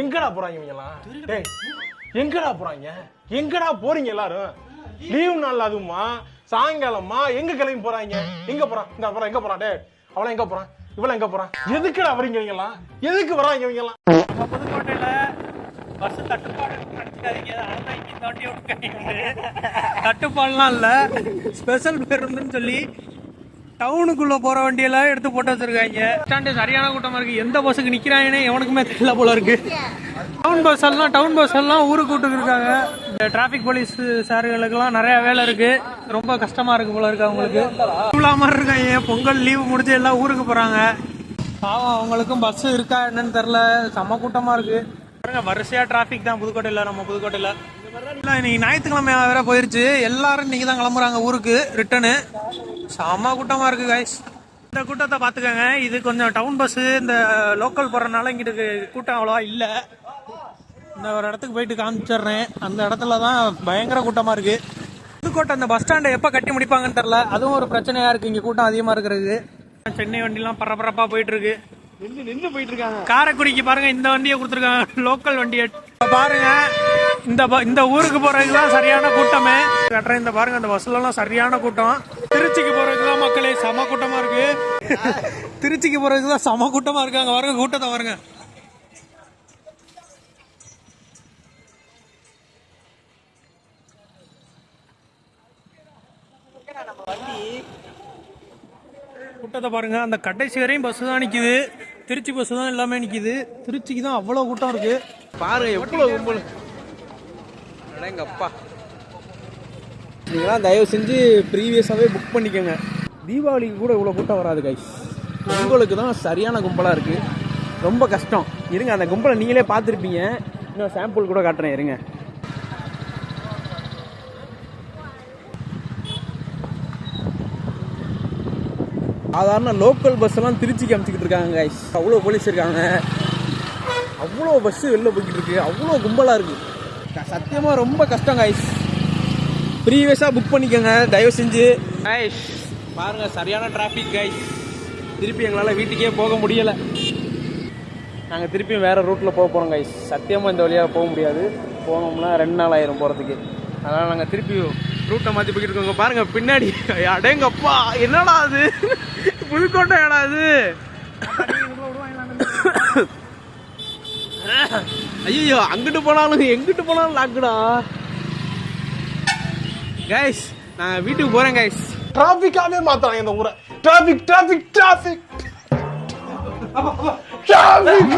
எங்கடா போறாங்க இவங்கலாம் டேய் எங்கடா போறாங்க? எங்கடா போறீங்க எல்லாரும்? லீவு நாள் அதுவுமா? சாயங்காலமா? எங்க கிளம்பி போறாங்க? எங்க போறான்? இந்த அப்புறம் எங்க போறான்? டே அவள எங்க போறான்? இவள எங்க போறான்? எதுக்குடா வரீங்க இவங்கலாம் எதுக்கு வராங்க இவங்கலாம் புதுக்கோட்டையில பஸ் தட்டுப்பாடு தட்டுப்பாடுலாம் இல்ல. ஸ்பெஷல் பேருந்துன்னு சொல்லி டவுனுக்குள்ள போற வண்டியெல்லாம் எடுத்து போட்டு வச்சிருக்காங்க. ஸ்டாண்டு சரியான கூட்டமா இருக்கு. எந்த பஸ்ஸுக்கு நிக்கிறாங்கன்னு எவனுக்குமே தெரியல போல இருக்கு. டவுன் பஸ் எல்லாம் டவுன் பஸ் எல்லாம் ஊருக்கு கூட்டு இருக்காங்க. இந்த டிராபிக் போலீஸ் சார்களுக்கெல்லாம் நிறைய வேலை இருக்கு. ரொம்ப கஷ்டமா இருக்கு போல இருக்கு அவங்களுக்கு. இவ்வளோ மாதிரி இருக்காங்க. பொங்கல் லீவு முடிஞ்சு எல்லாம் ஊருக்கு போறாங்க. பாவம் அவங்களுக்கும் பஸ் இருக்கா என்னன்னு தெரியல. செம்ம கூட்டமா இருக்கு. பாருங்க வரிசையா டிராபிக் தான் புதுக்கோட்டையில நம்ம புதுக்கோட்டையில. இல்லை இன்னைக்கு ஞாயிற்றுக்கிழமை வேற போயிருச்சு. எல்லாரும் இன்னைக்கு தான் கிளம்புறாங்க ஊருக்கு ரிட்டனு செம்ம கூட்டமா இருக்கு கைஸ் இந்த கூட்டத்தை பாத்துக்கோங்க இது கொஞ்சம் டவுன் பஸ் இந்த லோக்கல் போறதுனால இங்கிட்டு கூட்டம் அவ்வளவா இல்ல. இந்த ஒரு இடத்துக்கு போயிட்டு காமிச்சிடுறேன். அந்த இடத்துல தான் பயங்கர கூட்டமா இருக்கு. புதுக்கோட்டை அந்த பஸ் ஸ்டாண்டை எப்போ கட்டி முடிப்பாங்கன்னு தெரில அதுவும் ஒரு பிரச்சனையா இருக்கு. இங்க கூட்டம் அதிகமா இருக்கிறது. சென்னை வண்டிலாம் பரபரப்பா போயிட்டு இருக்கு நின்னு நின்னு போயிட்டு இருக்காங்க காரைக்குடிக்கு பாருங்க இந்த வண்டியை கொடுத்துருக்காங்க. லோக்கல் வண்டியை. பாருங்க இந்த இந்த ஊருக்கு போறதுக்கு தான் சரியான கூட்டமே. கட்டுறேன் இந்த பாருங்க இந்த பஸ்ல எல்லாம் சரியான கூட்டம். திருச்சிக்கு போறதுக்கு தான் மக்களே செம கூட்டமா இருக்கு. திருச்சிக்கு போறதுக்கு தான் செம கூட்டமா இருக்காங்க பாருங்க கூட்டத்தை பாருங்க. கூட்டத்தை பாருங்க. அந்த கடைசி வரையும் பஸ் தான் நிக்குது. திருச்சி பஸ் தான் எல்லாமே நிக்குது. திருச்சிக்கு தான் அவ்வளவு கூட்டம் இருக்கு. பாருங்க எவ்வளவு கும்பல். எங்க அப்பா நீங்களாம் தயவு செஞ்சு ப்ரீவியஸாகவே புக் பண்ணிக்கோங்க. தீபாவளிக்கு கூட இவ்வளோ கூட்டம் வராது கைஸ் உங்களுக்கு தான் சரியான கும்பலாக இருக்குது ரொம்ப கஷ்டம். இருங்க அந்த கும்பலை நீங்களே பார்த்துருப்பீங்க. இன்னும் சாம்பிள் கூட காட்டுறேன் இருங்க. சாதாரண லோக்கல் பஸ்ஸெல்லாம் திருச்சிக்கு அமைச்சிக்கிட்டு இருக்காங்க கைஸ் அவ்வளோ போலீஸ் இருக்காங்க. அவ்வளோ பஸ்ஸு வெளில போய்கிட்டு இருக்கு. அவ்வளோ கும்பலாக இருக்குது க- ரொம்ப கஷ்டம் கைஸ் ப்ரீவியஸாக புக் பண்ணிக்கோங்க தயவு செஞ்சு கைஸ் பாருங்கள் சரியான டிராஃபிக் கைஸ் திருப்பி எங்களால் வீட்டுக்கே போக முடியலை. நாங்கள் திருப்பியும் வேறு ரூட்டில் போக போகிறோம் கைஸ் சத்தியமாக இந்த வழியாக போக முடியாது. போனோம்னா ரெண்டு நாள் ஆயிரும் போகிறதுக்கு அதனால் நாங்கள் திருப்பி ரூட்டை மாற்றி போய்கிட்டு இருக்கோங்க பாருங்கள் பின்னாடி. அடேங்கப்பா என்னடா அது? புதுக்கோட்டை ஏடா அது? ஐயோ அங்கிட்டு போனாலும் எங்கிட்டு போனாலும் லாக்குடா கைஸ் நான் வீட்டுக்கு போறேன் கைஸ் டிராபிக்காவே மாத்தாங்க இந்த ஊரை. Traffic traffic traffic traffic